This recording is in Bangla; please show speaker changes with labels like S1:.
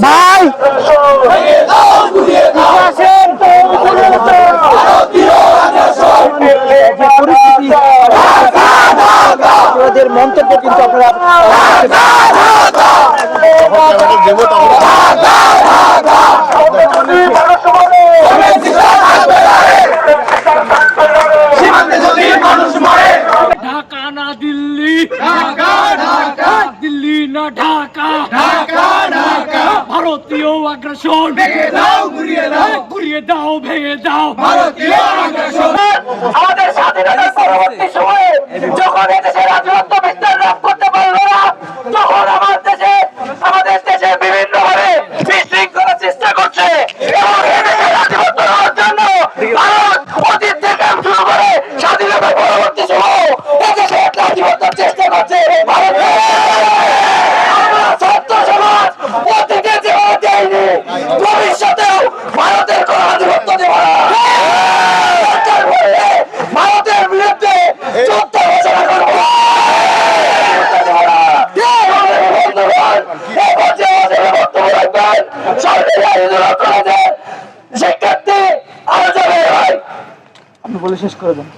S1: ভাই! আপনাদের মন্তব্য কিন্তু
S2: ঢাকা না দিল্লি। ঢাকা ঢাকা। দিল্লি না ঢাকা ঢাকা। ভারতীয় আগ্রাসন। ভেঙে দাও ঘুরিয়ে দাও। হ্যাঁ, ঘুরিয়ে দাও ভেঙে দাও। ভারতীয়
S3: আগ্রাসন। আমাদের স্বাধীনতার পরবর্তী সময়ে যখন এদেশে রাজত্ব বিস্তার লাভ করতে পারল না তখন আমার দেশে আমাদের দেশে বিভিন্ন ভাবে বিশৃঙ্খলা চেষ্টা করছে এবং এদেশে রাজত্ব হওয়ার জন্য ভারত অতীত থেকে শুরু করে স্বাধীনতার পরবর্তী সময়ে এদেশে রাজত্ব চেষ্টা করছে ভারত ভবিষ্যতেও ভারতের কোন আধিপত্য দেব না। ভারতের বিরুদ্ধে হয়।
S2: বলে শেষ করে দেন